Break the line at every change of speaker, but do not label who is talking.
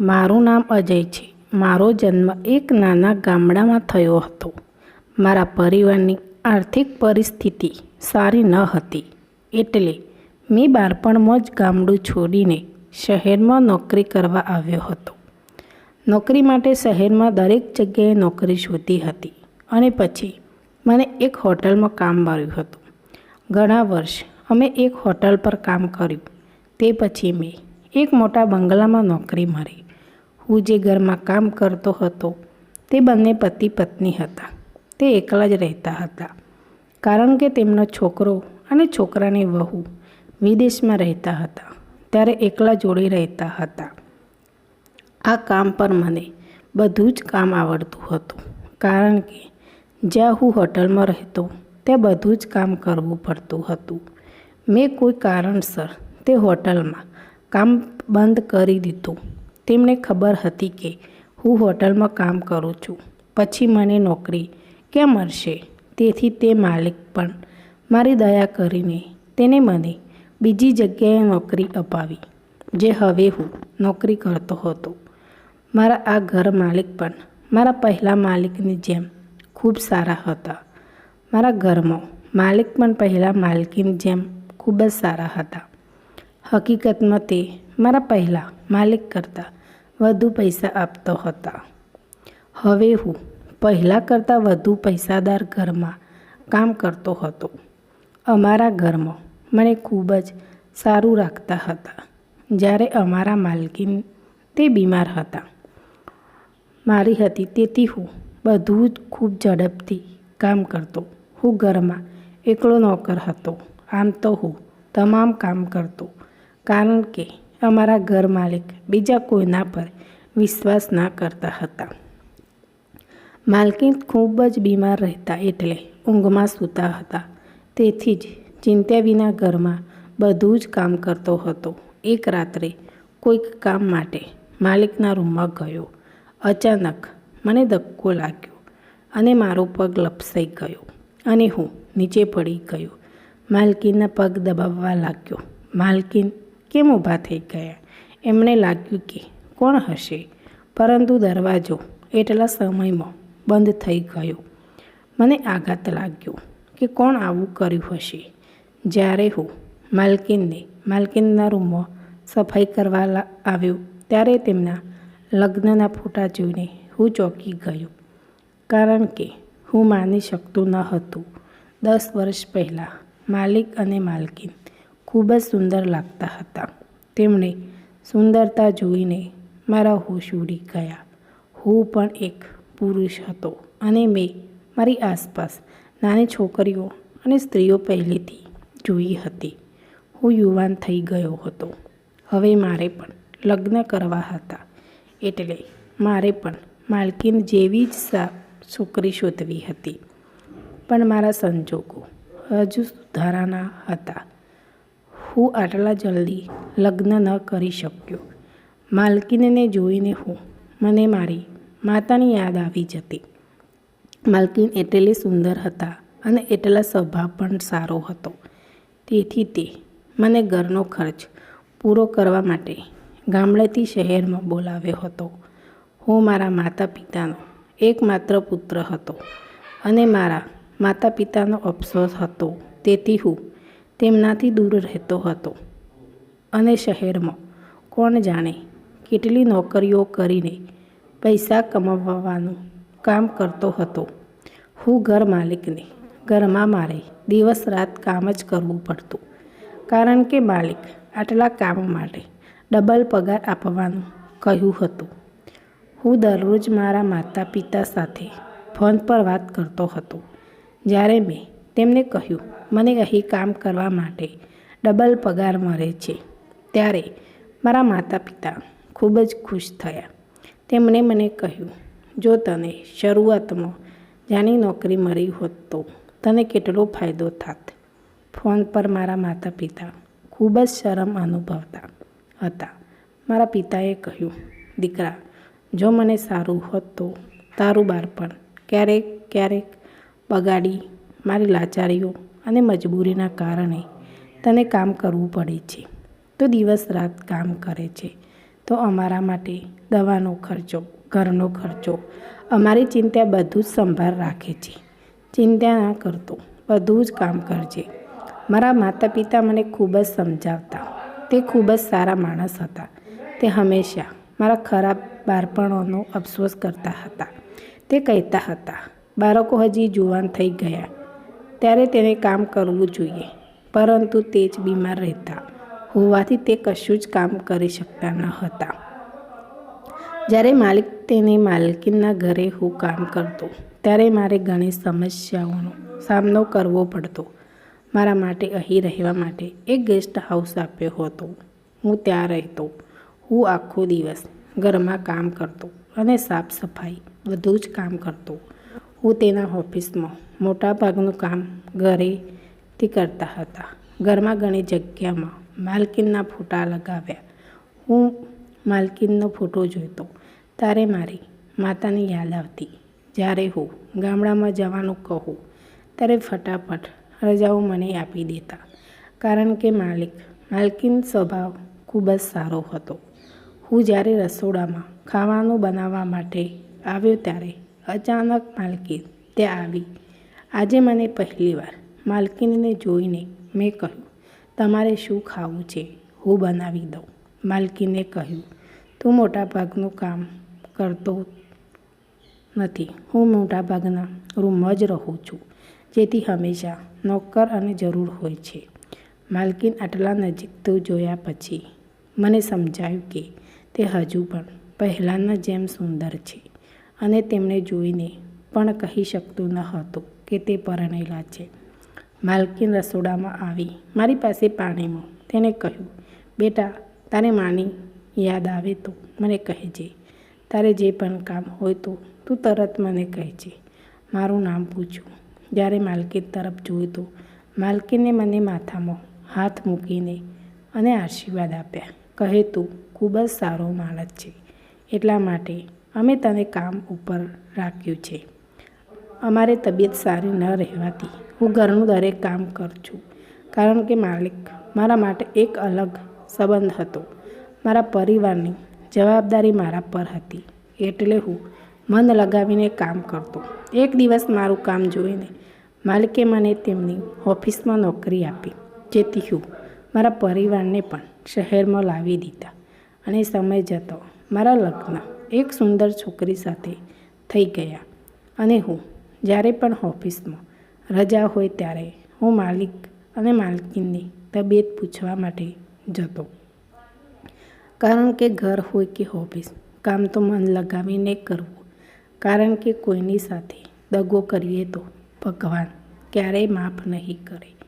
મારું નામ અજય છે. મારો જન્મ એક નાના ગામડામાં થયો હતો. મારા પરિવારની આર્થિક પરિસ્થિતિ સારી ન હતી. એટલે મેં બાળપણમાં જ ગામડું છોડીને શહેરમાં નોકરી કરવા આવ્યો હતો. નોકરી માટે શહેરમાં દરેક જગ્યાએ નોકરી શોધી હતી અને પછી મને એક હોટલમાં કામ મળ્યું હતું. ઘણા વર્ષ અમે એક હોટલ પર કામ કર્યું. તે પછી મેં એક મોટા બંગલામાં નોકરી મળી. હું જે ઘરમાં કામ કરતો હતો, તે બંને પતિ પત્ની હતા. તે એકલા જ રહેતા હતા. કારણ કે તેમનો છોકરો અને છોકરાની વહુ વિદેશમાં રહેતા હતા, ત્યારે એકલા જોડે રહેતા હતા. આ કામ પર મને બધું જ કામ આવડતું હતું, કારણ કે જ્યાં હું હોટલમાં રહેતો, ત્યાં બધું જ કામ કરવું પડતું હતું. મેં કોઈ કારણસર તે હોટલમાં કામ બંધ કરી દીધું. તેમને ખબર હતી કે હું હોટલમાં કામ કરું છું. પછી મને નોકરી ક્યાં મળશે? તેથી તે માલિક પણ મારી દયા કરીને તેને મને બીજી જગ્યાએ નોકરી અપાવી, જે હવે હું નોકરી કરતો હતો. મારા આ ઘર માલિક પણ મારા પહેલાં માલિકની જેમ ખૂબ સારા હતા. મારા ઘરમાં માલિક પણ પહેલાં માલિકની જેમ ખૂબ જ સારા હતા. હકીકતમાં તે મારા પહેલાં માલિક કરતાં વધુ પૈસા આપતો હતા. હવે હું પહેલાં કરતાં વધુ પૈસાદાર ઘરમાં કામ કરતો હતો. અમારા ઘરમાં મને ખૂબ જ સારું રાખતા હતા. જ્યારે અમારા માલકીન તે બીમાર હતા. મારી હતી તેથી હું બધું જ ખૂબ ઝડપથી કામ કરતો. હું ઘરમાં એકલો નોકર હતો. આમ તો હું તમામ કામ કરતો. કારણ કે અમારા ઘર માલિક બીજા કોઈના પર વિશ્વાસ ના કરતા હતા. માલકીન ખૂબ જ બીમાર રહેતા એટલે ઊંઘમાં સૂતા હતા. તેથી જ ચિંત્યા વિના ઘરમાં બધું જ કામ કરતો હતો. એક રાત્રે કોઈક કામ માટે માલિકના રૂમમાં ગયો. અચાનક મને ધક્કો લાગ્યો અને મારો પગ લપસાઈ ગયો અને હું નીચે પડી ગયો. માલકીનના પગ દબાવવા લાગ્યો. માલકીન કેમ ઊભા થઈ ગયા? એમણે લાગ્યું કે કોણ હશે? પરંતુ દરવાજો એટલા સમયમાં બંધ થઈ ગયો. મને આઘાત લાગ્યો કે કોણ આવું કર્યું હશે. જ્યારે હું માલકીનને માલકીનના રૂમમાં સફાઈ કરવા આવ્યો, ત્યારે તેમના લગ્નના ફોટા જોઈને હું ચોંકી ગયો. કારણ કે હું માની શકતું ન હતું. દસ વર્ષ પહેલાં માલિક અને માલકીન ખૂબ જ સુંદર લાગતા હતા. તેમણે સુંદરતા જોઈને મારા હોશ ઉડી ગયા. હું પણ એક પુરુષ હતો અને મેં મારી આસપાસ નાની છોકરીઓ અને સ્ત્રીઓ પહેલેથી જોઈ હતી. હું યુવાન થઈ ગયો હતો. હવે મારે પણ લગ્ન કરવા હતા. એટલે મારે પણ માલકીન જેવી જ સા છોકરી શોધવી હતી. પણ મારા સંજોગો હજુ સુધારાના હતા. હું આટલા જલ્દી લગ્ન ન કરી શક્યો. માલકીનને જોઈને હું, મને મારી માતાની યાદ આવી જતી. માલકીન એટલી સુંદર હતા અને એટલા સ્વભાવ પણ સારો હતો. તેથી તે મને ઘરનો ખર્ચ પૂરો કરવા માટે ગામડેથી શહેરમાં બોલાવ્યો હતો. હું મારા માતા પિતાનો એકમાત્ર પુત્ર હતો અને મારા માતા પિતાનો અફસોસ હતો. તેથી હું તેમનાથી દૂર રહેતો હતો. અને શહેરમાં કોણ જાણે કેટલી નોકરીઓ કરીને પૈસા કમાવવાનું કામ કરતો હતો. હું ઘર માલિકને ઘરમાં મારે દિવસ રાત કામ જ કરવું પડતું. કારણ કે માલિક આટલા કામ માટે ડબલ પગાર આપવાનું કહ્યું હતું. હું દરરોજ મારા માતા પિતા સાથે ફોન પર વાત કરતો હતો. જ્યારે મેં તેમને કહ્યું, મને અહીં કામ કરવા માટે ડબલ પગાર મળે છે. ત્યારે મારા માતા પિતા ખૂબ જ ખુશ થયા. તેમણે મને કહ્યું, જો તને શરૂઆતમાં જાની નોકરી મળી હોત તો તને કેટલો ફાયદો થાત. ફોન પર મારા માતા પિતા ખૂબ જ શરમ અનુભવતા હતા. મારા પિતાએ કહ્યું, દીકરા, જો મને સારું હોત તો તારું બાળપણ ક્યારેક ક્યારેક બગાડી મારી લાચારીઓ અને મજબૂરીના કારણે તને કામ કરવું પડે છે. તો દિવસ રાત કામ કરે છે. તો અમારા માટે દવાનો ખર્ચો, ઘરનો ખર્ચો, અમારી ચિંતા બધું જ સંભાળ રાખે છે. ચિંતા ના કરતો, બધું જ કામ કરજે. મારા માતા પિતા મને ખૂબ જ સમજાવતા. તે ખૂબ જ સારા માણસ હતા. તે હંમેશા મારા ખરાબ બાળપણોનો અફસોસ કરતા હતા. તે કહેતા હતા, બાળકો હજી જુવાન થઈ ગયા. ત્યારે તેને કામ કરવું જોઈએ, પરંતુ તે જ બીમાર રહેતા, હોવાથી તે કશું જ કામ કરી શકતા ન હતા. જ્યારે માલિક તેને માલકીનના ઘરે હું કામ કરતો, ત્યારે મારે ઘણી સમસ્યાઓનો સામનો કરવો પડતો. મારા માટે અહીં રહેવા માટે એક ગેસ્ટ હાઉસ આપ્યો હતો. હું ત્યાં રહેતો. હું આખો દિવસ ઘરમાં કામ કરતો અને સાફ સફાઈ, બધું જ કામ કરતો. હું તેના ઓફિસમાં મોટાભાગનું કામ ઘરેથી કરતા હતા. ઘરમાં ઘણી જગ્યામાં માલકીનના ફોટા લગાવ્યા. હું માલકીનનો ફોટો જોઈતો. ત્યારે મારી માતાની યાદ આવતી. જ્યારે હું ગામડામાં જવાનું કહું, ત્યારે ફટાફટ રજાઓ મને આપી દેતા. કારણ કે માલિક, માલકીન સ્વભાવ ખૂબ જ સારો હતો. હું જ્યારે રસોડામાં ખાવાનું બનાવવા માટે આવ્યો ત્યારે અચાનક માલકીન ત્યાં આવી. આજે મને પહેલીવાર માલકીનને જોઈને મેં કહ્યું, તમારે શું ખાવું છે? હું બનાવી દઉં. માલકીને કહ્યું, તું મોટાભાગનું કામ કરતો નથી. હું મોટાભાગના રૂમમાં જ રહું છું, જેથી હંમેશા નોકર અને જરૂર હોય છે. માલકીન આટલા નજીક તો જોયા પછી મને સમજાયું કે તે હજુ પણ પહેલાંના જેમ સુંદર છે. અને તેમણે જોઈને પણ કહી શકતું ન હતું કે તે પરણેલા છે. માલકીન રસોડામાં આવી. મારી પાસે પાણીમાં તેને કહ્યું. બેટા, તારે માની યાદ આવે તો મને કહેજે. તારે જે પણ કામ હોય તો તું તરત મને કહેજે. મારું નામ પૂછ્યું જ્યારે માલકીન તરફ જોયું તો માલકીને મને માથામાં હાથ મૂકીને અને આશીર્વાદ આપ્યા. કહે તું, ખૂબ જ સારો માણસ છે. એટલા માટે અમે તને કામ ઉપર રાખ્યું છે. અમારે તબિયત સારી ન રહેવાથી હું ઘરનું દરેક કામ કરું છું. કારણ કે માલિક મારા માટે એક અલગ સંબંધ હતો. મારા પરિવારની જવાબદારી મારા પર હતી. એટલે હું મન લગાવીને કામ કરતો. એક દિવસ મારું કામ જોઈને માલિકે મને તેમની ઓફિસમાં નોકરી આપી. જેથી હું મારા પરિવારને પણ શહેરમાં લાવી દીધા. અને સમય જતો મારા લગ્ન એક સુંદર છોકરી સાથે થઈ ગયા. અને હું, જ્યારે પણ ઓફિસમાં રજા હોય ત્યારે હું માલિક અને માલકીનની તબિયત પૂછવા માટે જતો. કારણ કે ઘર હોય કે ઓફિસ, કામ તો મન લગાવીને કરવું. કારણ કે કોઈની સાથે દગો કરીએ તો ભગવાન ક્યારેય માફ નહીં કરે.